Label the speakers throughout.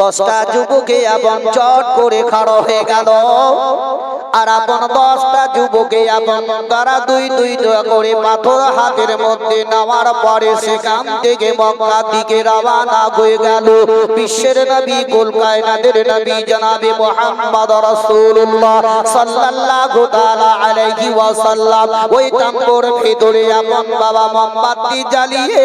Speaker 1: দশটা যুবকে এবং চট করে খাড়ো হয়ে গেল। আর আপন দশটা যুবকে আপন তারা দুই দুই করে পাথর হাতের মধ্যে নেওয়ার পরে সেখান থেকে মক্কা দিকে রওনা হয়ে গেল। বিশ্বের নবী কলকায়নাদের নবী জনাবে মোহাম্মদ রাসূলুল্লাহ সাল্লাল্লাহু তাআলা আলাইহি ওয়াসাল্লাম। ওই তাম্বুর ভিতরে আপন বাবা মোমবাতি জ্বালিয়ে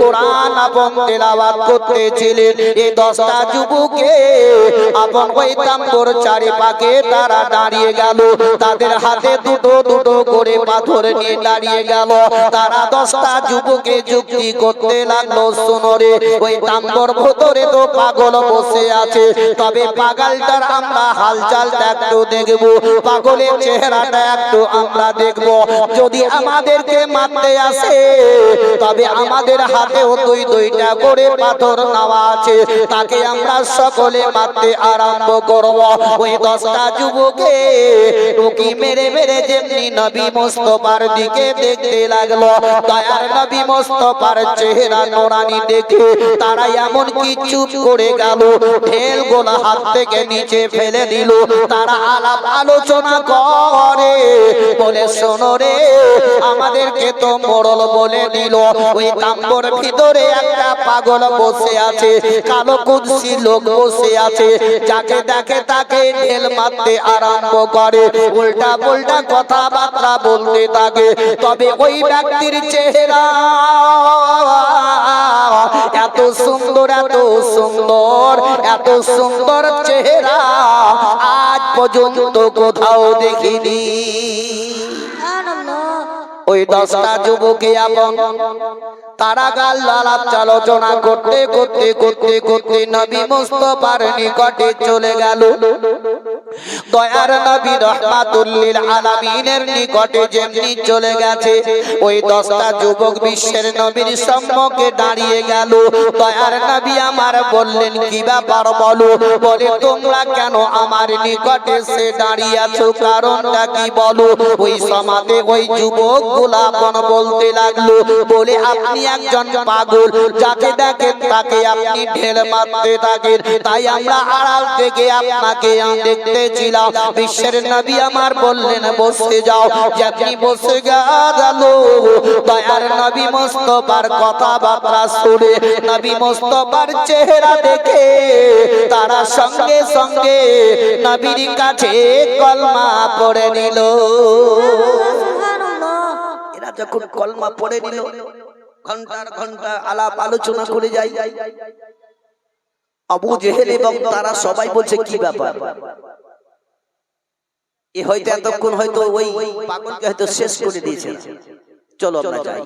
Speaker 1: কোরআন আপন তেলাওয়াত করতেছিলেন। এই দশটা যুবকে আপন ওই তাম্বুর চারিপাকে তারা দাঁড়িয়ে গেল। তাদের হাতে দুটো দুটো করে পাথর নিয়ে দাঁড়িয়ে গেল। তারা দশটা যুবকে যুক্তি করতে লাগল শুনরে ওই তাম্বর ভেতরে তো পাগল বসে আছে। তবে পাগলটার আমরা হালচালটা একটু দেখব। পাগলের চেহারাটা একটু আমরা দেখব। যদি আমাদেরকে মারতে আসে, তবে আমাদের হাতেও দুই দুইটা করে পাথর নেওয়া আছে। তাকে আমরা সকলে মারতে আরম্ভ করব। ওই দশটা যুবকে টুকি মেরে মেরে যেমনি নবী মোস্তফার দিকে দেখতে লাগল, দয়ার নবী মোস্তফার চেহারা নোরানি দেখে তারা এমন কি চুপ করে গেল, ঢেল গোলা হাত থেকে নিচে ফেলে দিল, তারা আলাপ আলোচনা করে, বলে, শোনো রে, আমাদেরকে তো মোড়ল বলে দিল, ওই তাম্বর ভিতরে একটা পাগল বসে আছে, কালো কুদ্সি লোক বসে আছে, যাকে দেখে তাকে ঢেল মারতে আরম্ভ করে। উল্টা পুল্টা কথাবার্তা বলতে থাকে। তবে ওই ব্যক্তির চেহারা এত সুন্দর এত সুন্দর এত সুন্দর চেহারা আজ পর্যন্ত কোথাও দেখিনি। ওই দশটা যুবকে আপন তারা গাল আলোচনা করতে করতে করতে করতে নবী মুস্তফার নিকটে চলে গেল। দয়ার নবী রহমাতুল্লিল আলামিনের নিকটে যেমনি চলে গেছে, ওই দশটা যুবক বিশ্বের নবীর সম্মুখে দাঁড়িয়ে গেল। দয়ার নবী আমার বললেন, কি ব্যাপার বলো? বলে, তোমরা কেন আমার নিকটে সে দাঁড়িয়ে আছো? কারণটা কি বলো? ওই সমাজে ওই যুবক গোলাপন বলতে লাগল, বলে, আপনি একজন পাগল যাকে দেখেন তাকে আপনি ঢেল মারতে থাকেন। তাই আমরা আড়াল থেকে আপনাকে দেখতেছিলাম। বিশ্বের নবী আমার বললেন বসে যাও। যেমনি বসে গেল দয়ার নবী মোস্তফার কথাবার্তা শুনে নবী মোস্তফার চেহারা দেখে তারা সঙ্গে সঙ্গে নবীর কাছে কলমা পড়ে নিল। এরা যখন কলমা পড়ে নিল ঘণ্টার ঘণ্টা আলাপ আলোচনা করে যাই। আবু জেহেল এবং তারা সবাই বলছে কি ব্যাপার? এ হয়তো এতক্ষণ হয়তো ওই পাগলকে হয়তো শেষ করে দিয়েছে। চলো আমরা যাই।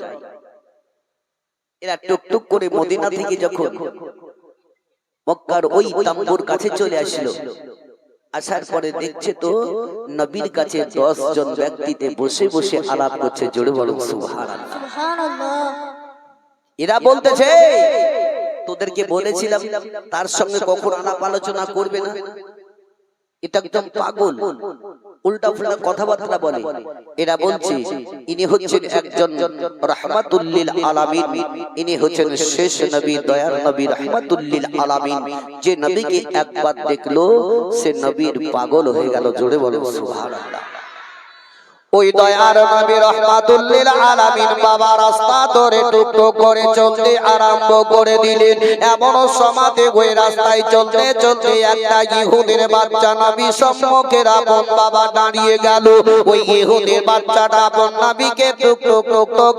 Speaker 1: এরা টুকটুক করে মদিনা থেকে যখন মক্কার ওই তাম্বুর কাছে চলে আসলো। আসার পরে দেখছে তো নবীর কাছে দশ জন ব্যক্তিতে বসে বসে আলাপ করছে। জোরে বলুন সুবহানাল্লাহ। এরা বলতেছে তোদেরকে বলেছিলাম তার সঙ্গে কখন আলাপ আলোচনা করবে না। এটা একদম পাগল। উল্টা ফুল্টা কথাবার্তা বলে। এরা বলছে ইনি হচ্ছেন একজন রহমাতুল্লিল আলামিন। ইনি হচ্ছেন শেষ নবী দয়ার নবী রহমাতুল্লিল আলামিন। যে নবীকে একবার দেখল সে নবীর পাগল হয়ে গেল। জোরে বলে সুবহানাল্লাহ। ওই দয়ার নবী রহমাতুল্লিল আলামিন বাবা রাস্তা ধরে করে চলতে আরম্ভ করে দিলেন। এমন সমাতে ওই রাস্তায় চলতে চলতে একটা ইহুদের বাচ্চা নবী আপন বাবা দাঁড়িয়ে গেল। ওই ইহুদের বাচ্চাটা আপন নবীকে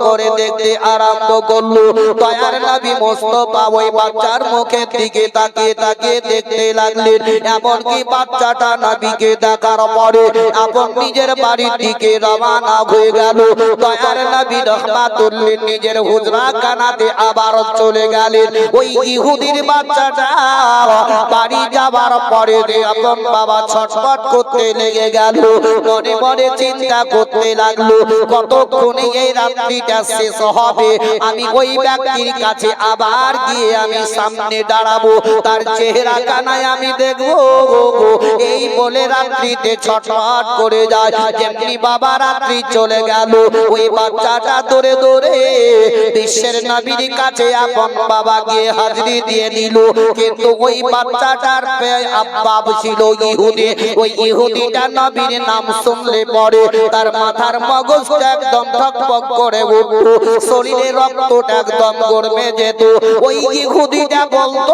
Speaker 1: করে দেখতে আরম্ভ করল। দয়ার নবী মোস্তফা ওই বাচ্চার মুখের দিকে তাকিয়ে তাকিয়ে দেখতে লাগলেন, এমনকি বাচ্চাটা নবীকে দেখার পরে আপন নিজের বাড়ির দিকে রওনা হয়ে গেল। দয়ার নবী রহমাতুল্লিল নিজের হুজরা কানাতে আবার চলে গেলেন। ওই ইহুদির বাচ্চাটা বাড়ি যাবার পরে রে আপন বাবা ছটফট করতে লেগে গেল, মনে মনে চিন্তা করতে লাগল, কতক্ষণে এই রাত্রিটা শেষ হবে? আমি ওই ব্যক্তির কাছে আবার গিয়ে আমি সামনে দাঁড়াবো, তার চেহারা কানায় আমি দেখব, এই বলে রাত্রিতে ছটফট করে যায়। যেমনি বাবা রাত্রি চলে গেল। ওই বাচ্চাটা দৌড়ে দৌড়ে বিশ্বের নবীর কাছে আপন বাবা গিয়ে হাজরি দিয়ে দিল। কিন্তু ওই বাচ্চাটার পে- আব্বা ছিল ইহুদি। ওই ইহুদিটা নবীর নাম শুনলে পরে তার মাথার মগজটা একদম ঠকপক করে উঠল। শরীরে রক্তটা একদম গরমে যেত। ওই ইহুদিটা বলতো,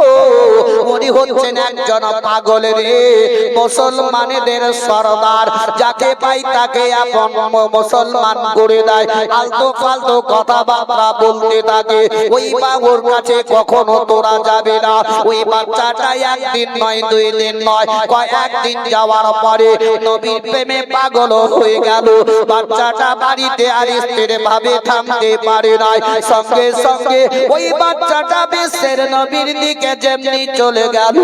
Speaker 1: উনি হচ্ছেন একজন পাগল রে, মুসলমানেদের সরদার, যাকে পাই তাকে আপন ম- মুসলমান করে দেয়। আলতো ফালতো কথাবার্তা বলতে থাকে। ওই বাবুর কাছে কখনো তোরা যাবে না। ওই বাচ্চাটা একদিন নয়, দুই দিন নয়, কয়েকদিন যাওয়ার পরে নবীর প্রেমে পাগল হয়ে গেল। বাচ্চাটা বাড়িতে আর স্থির ভাবে থামতে পারে নাই। সঙ্গে সঙ্গে ওই বাচ্চাটা বিশ্বের নবীর দিকে যেমনি চলে গেল।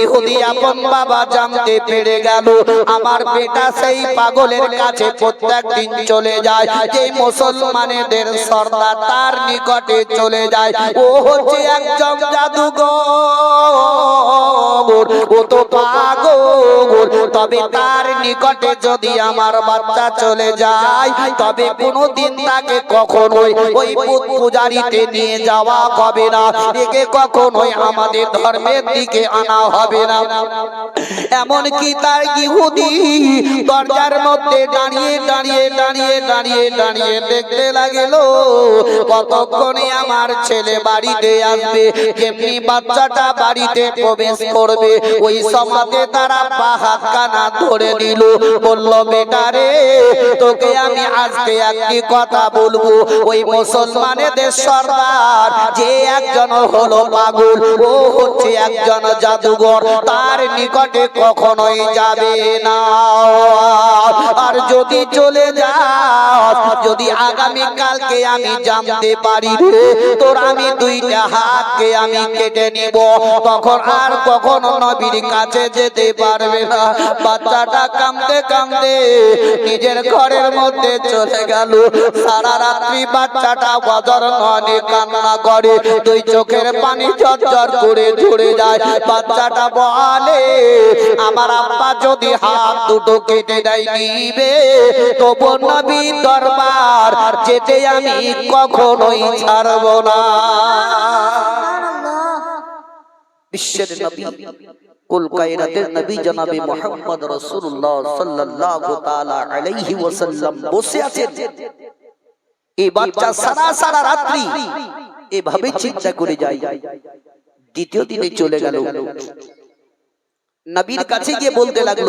Speaker 1: ইহুদি আপন বাবা জানতে পেরে গেল। আমার বেটা সেই পাগলের কাছে প্রত্যেক দিন চলে যায় যে মুসলমানেদের সর্দার তার নিকটে চলে যায়। ও হচ্ছে একজন জাদুঘর, ও তো পাগল। তবে তার নিকটে যদি আমার বাচ্চা চলে যায়, তবে কোনোদিন তাকে কখনোই ওই বুধ পূজারিতে নিয়ে যাওয়া হবে না। একে কখনোই আমাদের ধর্মের দিকে আনা হবে না। এমন কি তার ইহুদি দরজার মধ্যে দাঁড়িয়ে দাঁড়িয়ে দাঁড়িয়ে দাঁড়িয়ে দাঁড়িয়ে দেখতে লাগিল, কতক্ষণে আমার ছেলে বাড়িতে আসবে, কেমনি বাচ্চাটা বাড়িতে প্রবেশ করবে, ওই সমাজে তারা পাহাড় কানা ধরে নিল, বলল বেটারে তোকে আমি আজকে একটি কথা বলব, ওই মুসলমানেদের সর্দার যে একজন হলো পাগল, ও হচ্ছে একজন জাদুঘর, তার নিকটে কখনোই যাবে না। আর যদি চলে যাও যদি আগামী কালকে আমি জানতে পারি তোর আমি দুইটা হাতকে আমি কেটে নিব। তখন আর কখনো নবীর কাছে যেতে পারবে না। বাচ্চাটা কামতে কামতে নিজের ঘরের মধ্যে চলে গেল। সারা রাত্রি বাচ্চাটা বদর ননে কান্না করে। দুই চোখের পানি ঝরঝর করে ঝরে যায়। বাচ্চাটা বলে, আমার আব্বা যদি হাত দুটো কেটে দেয় নিবে নবী দরবার, যেতে আমি কখনোই ছাড়ব না।
Speaker 2: বিশ্বের নবী নবী জনাবে রাসূলুল্লাহ সাল্লাল্লাহু তাআলা আলাইহি ওয়াসাল্লাম বসে আছেন। এই বাচ্চা সারা সারা রাত্রি এভাবে চিন্তা করে যায়। দ্বিতীয় দিনে চলে গেল। নবীর কাছে গিয়ে বলতে লাগল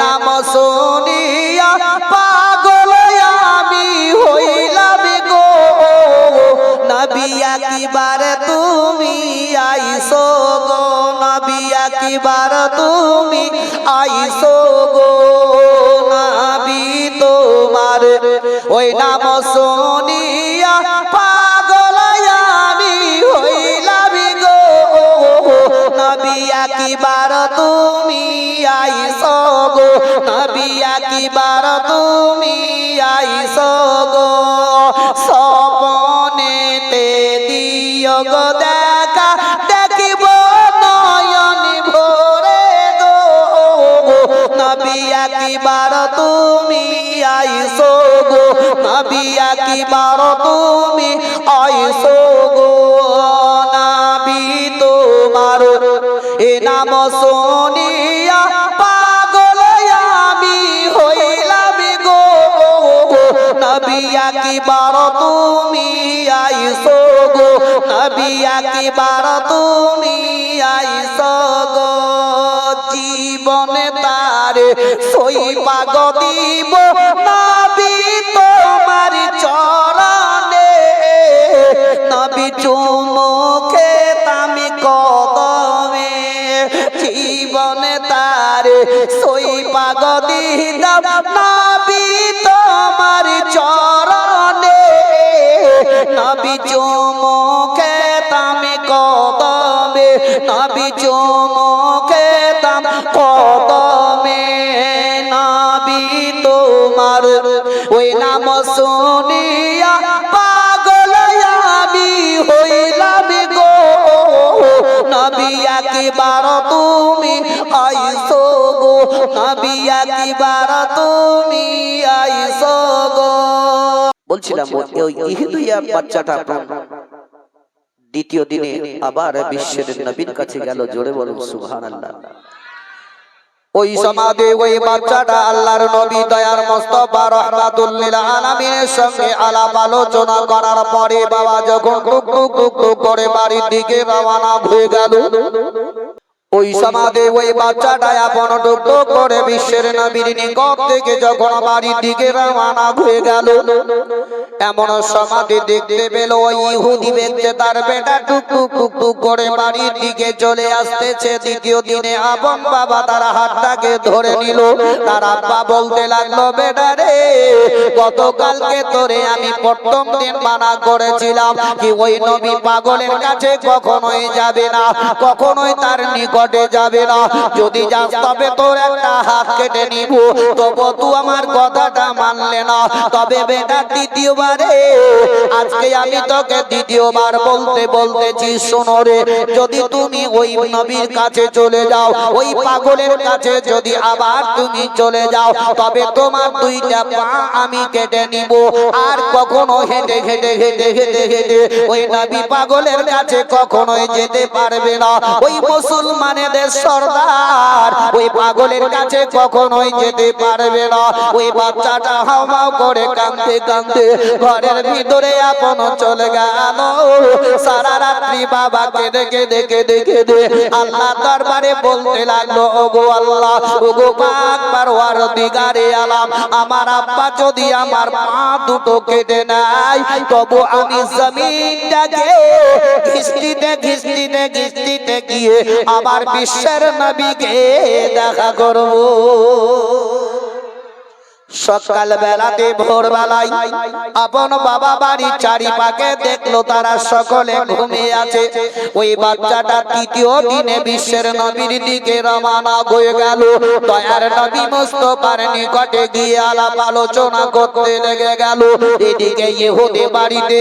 Speaker 2: নাম শুনিয়া পাগল আমি হইলাম গো। নবী একবার তুমি আইসো গো, নবী তুমি আইসো গো। নবী তোমার ওই নাম শুনিয়া নবী একবার তুমি আইসো গো? সপনেতে দিও গো দেখা, দেখিব নয়ন ভরে গো। নবী একবার তুমি আইসো গো? নবী একবার তুমি আইসো গো? নবী তোমার এ নাম শুনিয়া পাগ দিব নবী তোমার চরণে। নবী চুমুখে তামি কদমে, জীবনে তার
Speaker 1: সই পাগ দিদাম। নবী তোমার চরণে, নবী চুমুকে তামি কদমে, নবী চুমুকে
Speaker 2: বলছিলাম ওই বাচ্চাটা দ্বিতীয় দিনে আবার বিশ্বের নবীর কাছে গেল জোরে বলুন সুবহানাল্লাহ।
Speaker 1: ওই সমাধি ওই বাচ্চাটা আল্লাহর নবী দয়ার মোস্তফা রহমাতুল্লিল আলামিনের সঙ্গে আলাপ আলোচনা করার পরে বাবা যখন টুক টুক টুক করে বাড়ির দিকে রওনা হয়ে গেল ওই সমাধি ওই বাচ্চাটা আপন টুক টুক করে বিশ্বের নবীর নিকট থেকে যখন বাড়ির দিকে রওনা হয়ে গেল এমন সমাধি দেখতে পেল ওই ইহুদি ব্যক্তি তার বেটা টুক টুক টুক টুক করে বাড়ির দিকে চলে আসতেছে দ্বিতীয় দিনে আপন বাবা তার হাতটাকে ধরে নিল তার আব্বা বলতে লাগল বেটা রে গতকালকে তোরে আমি প্রথম দিন মানা করেছিলাম কি ওই নবী পাগলের কাছে কখনোই যাবে না কখনোই তার নিকটে যাবে না। যদি যাস তবে তোর একটা হাত কেটে নিব। তবু তুই আমার কথাটা মানলে না। তবে বেটা দ্বিতীয়বারে আজকে আমি তোকে দ্বিতীয়বার বলতে বলতেছি, শোনো রে, যদি তুমি ওই নবীর কাছে চলে যাও, ওই পাগলের কাছে যদি আবার তুমি চলে যাও, তবে তোমার দুইটা পা আমি কেটে নিব। আর কখনো হেঁটে হেঁটে হেঁটে হেঁটে হেঁটে ওই নবী পাগলের কাছে কখনোই যেতে পারবে না। ওই মুসলমানেদের সর্দার। ওই পাগলের কাছে কখনোই যেতে পারবে না। ওই বাচ্চাটা হাওমাও করে কাঁদতে কাঁদতে ঘরের ভিতরে আপন চলে গেল। সারা রাত্রি বাবাকে দেখে দেখে দেখে দে আল্লাহ দরবারে বলতে লাগল, ওগো আল্লাহ, ওগো পাক পারওয়ার দিগারে আলাম, আমার আব্বা যদি আমার পা দুটো কেটে নাই তবু আমি জমিনটাকে ঘিস্তিতে ঘিস্তিতে ঘিস্তিতে গিয়ে আমার বিশ্বের নবীকে দেখা করব। সকাল বেলাতে ভোর বেলায় আপন বাবা বাড়ির চারিপাকে দেখল তারা সকলে ঘুমিয়ে আছে। ওই বাচ্চাটা তৃতীয় দিনে বিশ্বের নবীর দিকে রওনা হয়ে গেল। দয়ার নবী মুস্তফার নিকটে গিয়ে আলাপ আলোচনা করতে লেগে গেল। এদিকে ইহুদি বাড়িতে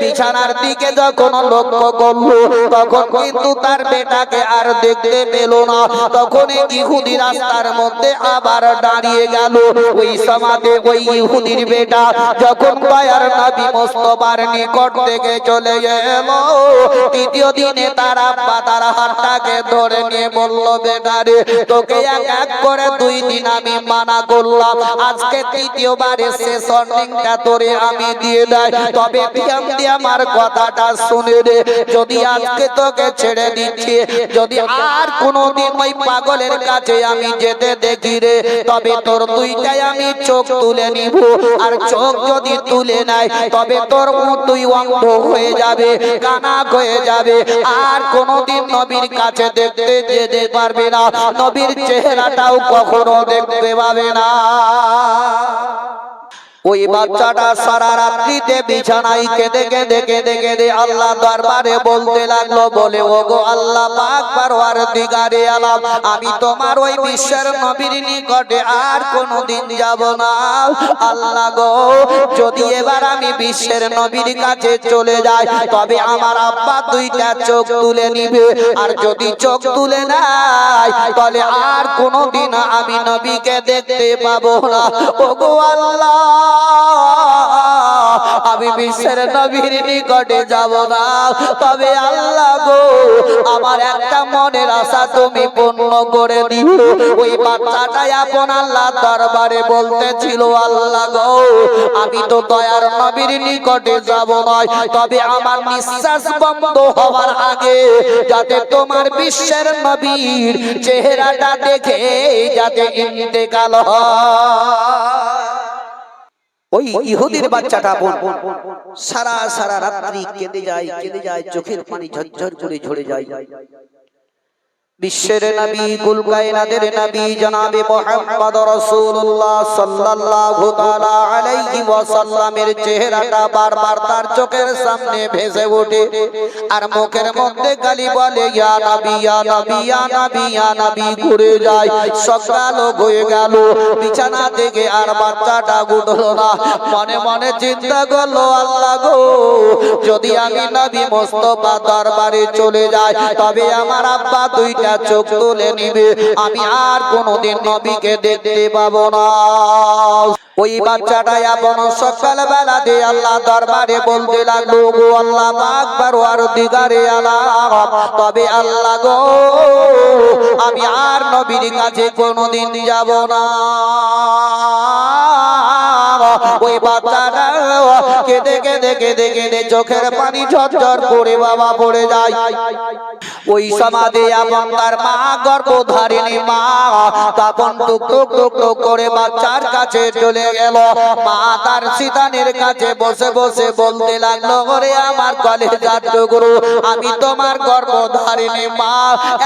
Speaker 1: বিছানার দিকে যখন লক্ষ্য করল, তখন কিন্তু তার বেটাকে আর দেখতে পেল না। তখন ইহুদি রাস্তার মধ্যে আবার দাঁড়িয়ে গেল। ওই সমাজে ওই ইহুদির বেটা যখন দয়ার নবী মোস্তফার নিকট থেকে চলে গেল, তৃতীয় দিনে তার আব্বা তার হাতটাকে ধরে নিয়ে বলল বেটা রে তোকে এক এক করে দুই দিন আমি মানা করলাম। আজকে তৃতীয়বারে শেষ অর্নিংটা তোরে আমি দিয়ে দেয়। তবে ধ্যান দিয়ে আমার কথাটা শুনে রে যদি আজকে তোকে ছেড়ে দিচ্ছি, যদি আর কোনোদিন ওই পাগলের কাছে আমি যেতে দেখি রে, তবে তোর দুইটাই আমি চোখ তুলে নিব। আর চোখ যদি তুলে নাই, তবে তোর তুই অন্ধ হয়ে যাবে, কানা হয়ে যাবে। আর কোনোদিন নবীর কাছে দেখতে যেতে পারবে না, নবীর চেহারাটাও কখনো দেখতে পাবে না। ওই বাচ্চাটা সারা রাত্রিতে বিছানায় কেঁদে কেঁদে কেঁদে কেঁদে আল্লাহ দরবারে বলতে লাগল, বলে ও গো আল্লাহ পাক দিগারে আলাম, আমি তোমার ওই বিশ্বের নবীর নিকটে আর কোনো দিন যাব না। আল্লাহ গো, যদি এবার আমি বিশ্বের নবীর কাছে চলে যাই, তবে আমার আব্বা দুইটা চোখ তুলে নিবে। আর যদি চোখ তুলে নাই তাহলে আর কোনো দিন আমি নবীকে দেখতে পাবো না। ও গো আল্লাহ আমি বিশ্বের নবীর নিকটে যাব না। তবে আল্লাহ গো, আমার একটা মনের আশা তুমি পূর্ণ করে দিও ওই বাচ্চাটাই আপন আল্লাহ দরবারে বলতেছিল, আল্লাহ গো, আমি তো দয়ার নবীর নিকটে যাব নয়। তবে আমার নিঃশ্বাস বন্ধ হওয়ার আগে যাতে তোমার বিশ্বের নবীর চেহারাটা দেখে যাতে ইন্তেকাল হয়।
Speaker 2: ওই ইহুদির বাচ্চাটা বোন সারা সারা রাত্রি কেঁদে যায় কেঁদে যায়, চোখের পানি ঝরঝর করে ঝরে যায়।
Speaker 1: বিশ্বের নবী, কুল কায়নাতের নবী জনাবে মুহাম্মদ রাসূলুল্লাহ সাল্লাল্লাহু তাআলা আলাইহি ওয়াসাল্লামের চেহারাটা বারবার তার চোখের সামনে ভেসে ওঠে আর মুখের মধ্যে গালি বলে, ইয়া নবী ইয়া নবী ইয়া নবী ইয়া নবী, ঘুরে যায়। সকাল হয়ে গেল, বিছানা থেকে আর বাচ্চাটা উঠল না। মনে মনে চিন্তা করল, আল্লাহ গো, যদি আমি নবী মোস্তফা দরবারে চলে যাই, তবে আমার আব্বা দুইটা চোখ তুলে নিবে। আমি আর কোনোদিন নবীকে দেখতে পাবো না। ওই বাচ্চাটা এমন সকাল বেলা দিয়ে আল্লাহ দরবারে বলতে লাগল, গো আল্লাহ আকবার আর দিগারে আল্লাহ তবে আল্লাহ গো, আমি আর নবীর কাছে কোনোদিন যাব না। ওই বাচ্চাটা কেঁদে কেঁদে কেঁদে কেঁদে চোখের পানি ঝরঝর করে বাবা পড়ে যায়। ওই সমাধি এবং তার মা গর্ভধারিণী মা তখন টুক টুক টুক টুক করে বাচ্চার কাছে চলে গেল। মা তার সীতানের কাছে বসে বসে বলতে লাগল, ওরে আমার কলেজার টুকরো, আমি তোমার গর্ভধারিণী মা।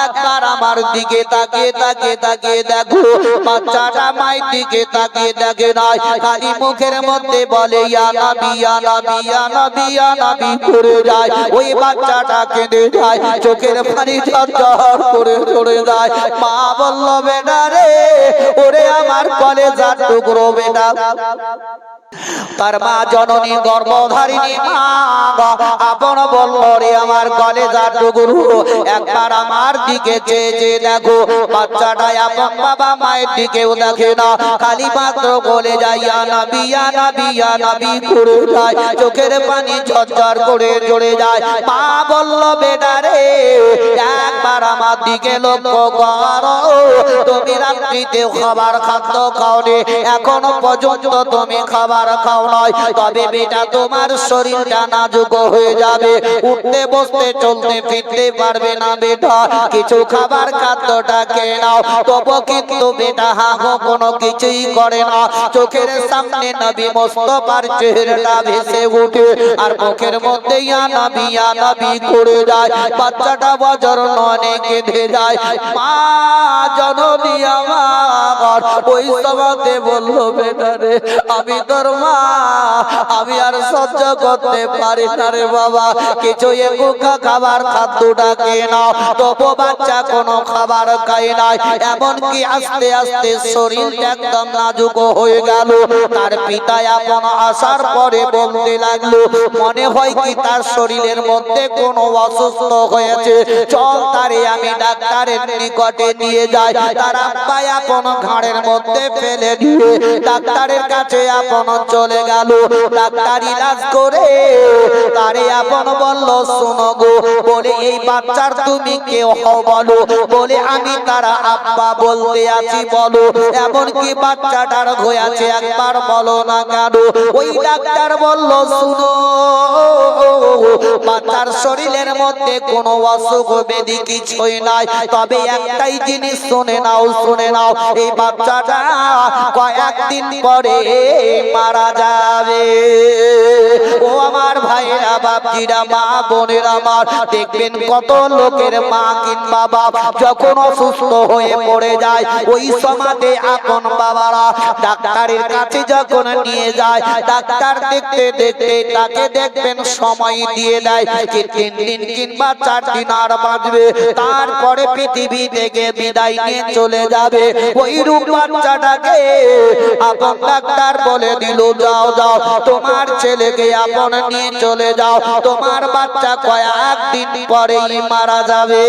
Speaker 1: একবার আমার দিকে তাকিয়ে তাকিয়ে তাকিয়ে দেখো, বাচ্চাটা মায়ের দিকে তাকিয়ে দেখে নাই। খালি মুখের মধ্যে বলে, ইয়া নবী ইয়া নবী ইয়া নবী ইয়া নবী করে যায়। ওই বাচ্চাটা কেঁদে যায়, চোখের পানি ঝরঝর করে চলে যায়। মা বলল বেটা রে ওরে আমার কলেজার টুকরো বেটা। তার মা জননী গর্ভধারিণী মা আপন বলল, রে আমার কলেজার টুকরো, একবার আমার দিকে চেয়ে চেয়ে দেখো। বাচ্চাটা আপন বাবা মায়ের দিকেও দেখে না। খালি মাত্র বলে যায় ইয়া নবী ইয়া নবী ইয়া নবী করে যায় চোখের পানি ঝরঝর করে চলে যায়। মা বলল, বেটা রে, একবার আমার দিকে লক্ষ্য করো। তুমি রাত্রিতে খাবার খাদ্য খাওনি, এখনও পর্যন্ত তুমি খাবার খাও নয়। তবে বেটা, তোমার শরীরটা নাজুক হয়ে যাবে। উঠতে, বসতে, চলতে, ফিরতে পারবে না বেটা। কিছু খাবার খাদ্যটা খেয়ে নাও। কিন্তু বেটা কোনো কিছুই করে না। চোখের সামনে নবী চেহারাটা ভেসে উঠে আর মুখের মধ্যে করে যায়। বাচ্চাটা বজর কেঁদে যায়। মা, জননী আমার। ওই বলল, বেটা রে, আমি তোর মা, আমি আর সহ্য করতে পারি না রে বাবা। কিছু একুকা খাবার খাদ্যটা খেয়ে নাও। তবু বাচ্চা কোনো খাবার নাই। এমনকি আস্তে আস্তে শরীর একদম নাজুক হয়ে গেল। তার পিতা আপন আসার পরে বলতে লাগল, মনে হয় কি তার শরীরের মধ্যে কোনো অসুস্থ হয়েছে? চল তারে আমি ডাক্তারের নিকটে নিয়ে যাই। তার আব্বা আপন ঘাড়ের মধ্যে ফেলে দিয়ে ডাক্তারের কাছে আপন চলে গেল। ডাক্তার ইলাজ করে তারে আপন বলল, শোনো গো, বলে এই বাচ্চার তুমি কেউ হও বলো? বলে আমি তারা আব্বা বলতে আছি, বলো। এমন কি বাচ্চাটার হয়েছে একবার বলো না কেন? ওই ডাক্তার বলল, শুনো, বাচ্চার শরীরের মধ্যে কোনো অসুখ বেদি কিছুই নাই। তবে একটাই জিনিস শুনে নাও শুনে নাও, এই বাচ্চাটা কয়েকদিন পরে মারা যাবে। ও আমার ভাইরা বাপজিরা, মা বোনের আমার, দেখবেন কত লোকের মা কিংবা বাপ যখন অসুস্থ হয়ে পড়ে যায়, ওই সমাজে আপন বাবারা ডাক্তারের কাছে যখন নিয়ে যায়, ডাক্তার দেখতে দেখতে তাকে দেখবেন সময় দিয়ে দেয় যে দিন কিংবা চার দিন আর বাঁচবে। তারপরে পৃথিবী থেকে বিদায় নিয়ে চলে যাবে। ওই রূপ বাচ্চাটাকে আপন ডাক্তার বলে দিল, যাও যাও, তোমার ছেলেকে আপন নিয়ে চলে যাও। তোমার বাচ্চা কয়েকদিন পরেই মারা যাবে।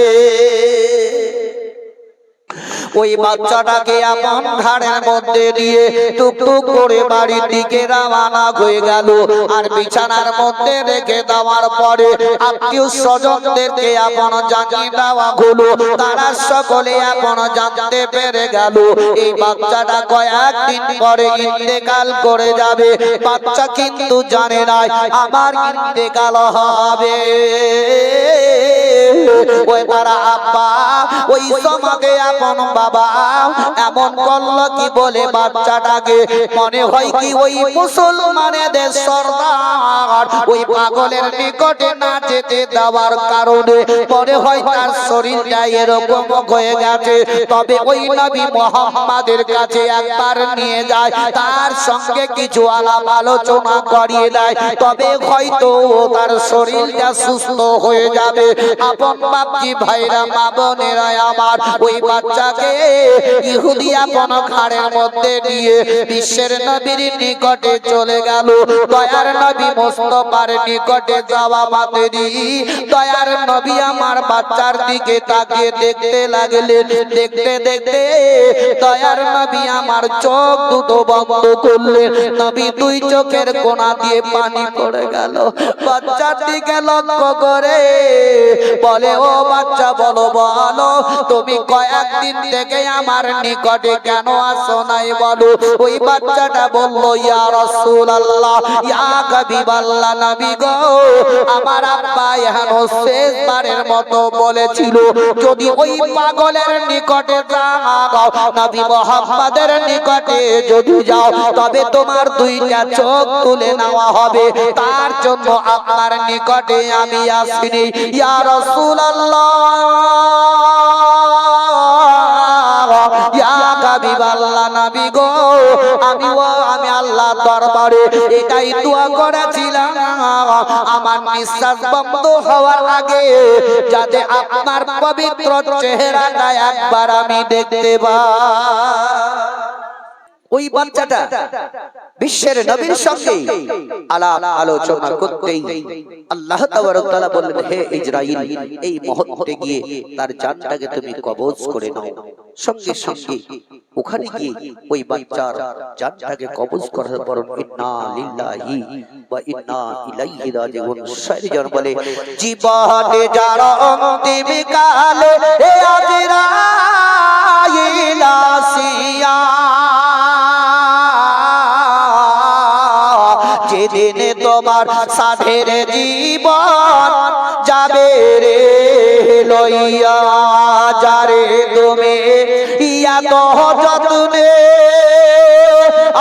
Speaker 1: ওই বাচ্চাটাকে আপন ঘাড়ের মধ্যে দিয়ে টুকটুক করে বাড়ির দিকে রওনা হয়ে গেল। আর বিছানার মধ্যে রেখে দেওয়ার পরে আত্মীয় স্বজনদেরকে আপন জানিয়ে দেওয়া হলো। তারা সকলে আপন জানতে পেরে গেল। এই বাচ্চাটা কয়েকদিন পরে ইন্তেকাল করে যাবে। বাচ্চা কিন্তু জানে নাই আমার ইন্তেকাল হবে। ওই তারা আব্বা ওই সমাগে আপন বাবা এমন করল কি বলে বাচ্চাটাকে? মনে হয় কি ওই মুসলমানেদের সর্দার? ওই পাগলের নিকটে না যেতে দেওয়ার কারণে মনে হয় তার শরীরটা এরকম হয়ে গেছে। তবে ওই নবী মোহাম্মদের কাছে একবার নিয়ে যায় তার সঙ্গে কিছু আলাপ আলোচনা করিয়ে দেয়। তবে হয়তো তার শরীরটা সুস্থ হয়ে যাবে। নিকটে চলে গেল। দয়ার নবী মোস্তফার নিকটে যাওয়া মাতেরি। দয়ার নবী আমার বাচ্চার দিকে তাকিয়ে দেখতে লাগলেন। দেখতে দেখতে দয়ার নবী আমার চোখ দুটো বন্ধ করলেন। নবী দুই চোখের কোনা দিয়ে পানি পড়ে গেল। বাচ্চার দিকে লক্ষ্য করে বলে, ও বাচ্চা, বলো বলো, তুমি কয়েকদিন থেকে আমার নিকটে কেন আসো নাই? বলো, ওই বাচ্চাটা বলল, ইয়া রাসূলুল্লাহ, ইয়া হাবিবাল্লাহ নবী গো, আমার আব্বা এখনও শেষবারের মতো বলেছিল, যদি ওই পাগলের নিকটে যাও, নবী মোহাম্মদের নিকটে যদি যাও, তবে তোমার দুইটা চোখ তুলে নেওয়া হবে। তার জন্য আপনার নিকটে আমি আসিনি। ইয়া রাসূলুল্লাহ গো আমি আমার নিঃশ্বাস হওয়ার আগে যাতে আপনার পবিত্র চেহারাটা একবার আমি দেখতে পাই।
Speaker 2: ওই বাচ্চাটা বিশ্বের নবীর সঙ্গে আলাপ আলোচনা করতেই আল্লাহ তাআলা বললেন হে ইসরাইল এই মুহূর্তে গিয়ে তার জানটাকে তুমি কবজ করে নাও। সঙ্গে সঙ্গে ওখানে গিয়ে ওই বাচ্চার জানটাকে কবজ করার পর ইন্না লিল্লাহি ওয়া ইন্না ইলাইহি রাজিউন। সাইজন বলে
Speaker 1: জীবনে যার অন্তিম কালে এ আজরাইল আসিয়া যেদিন তোমার সাধের জীবন যাবে রে লইয়া। যারে তুমি ইয়া তো যত্নে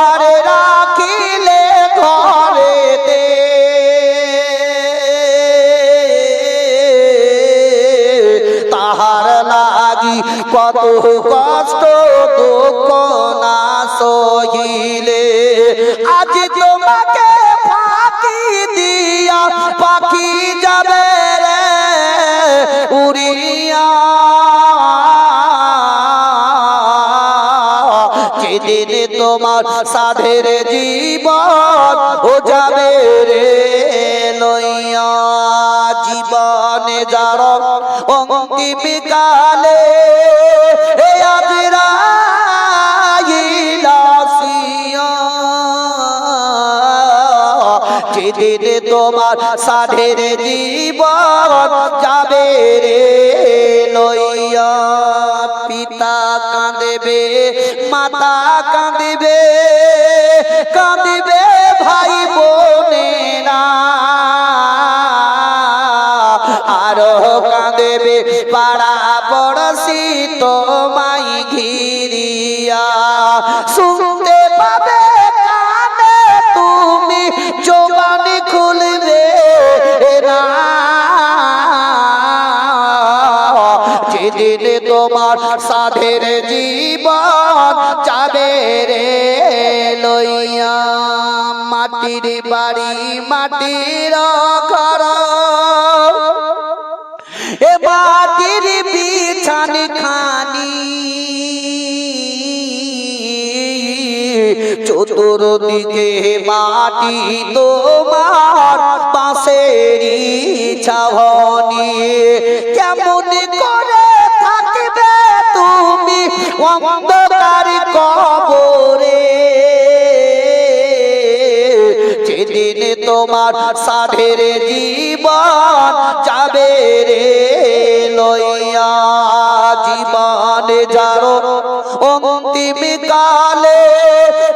Speaker 1: আরে রাখিলে ঘরেতে। তাহার লাগি কত কষ্ট দুঃখ না সহিলে। পাখি যাবে রে উড়িয়া। যেদিন তোমার সাধের জীবন ও যাবে রে লইয়া জীবনে যার তোমার সাধের জীবন যাবে রে লইয়া। পিতা কাঁদেবে মাতা কাঁদিবে কাঁদিবে তোমার সাধের জীবন লইয়া। মাটির বাড়ি, মাটির ঘর। এ মাটির বিছানি খানি চতুর্দিকে মাটি তোমার পাশেরই ছাওনি কেমন করে অন্ধকার কবরে। যেদিন তোমার সাধের জীবন যাবে রে লইয়া, জীবনে যারো অন্তিম কালে,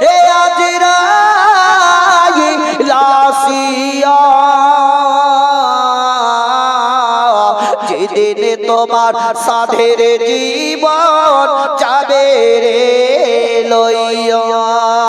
Speaker 1: হে আজরাই লাসিয়া দিনে তোমার সাধের জীবন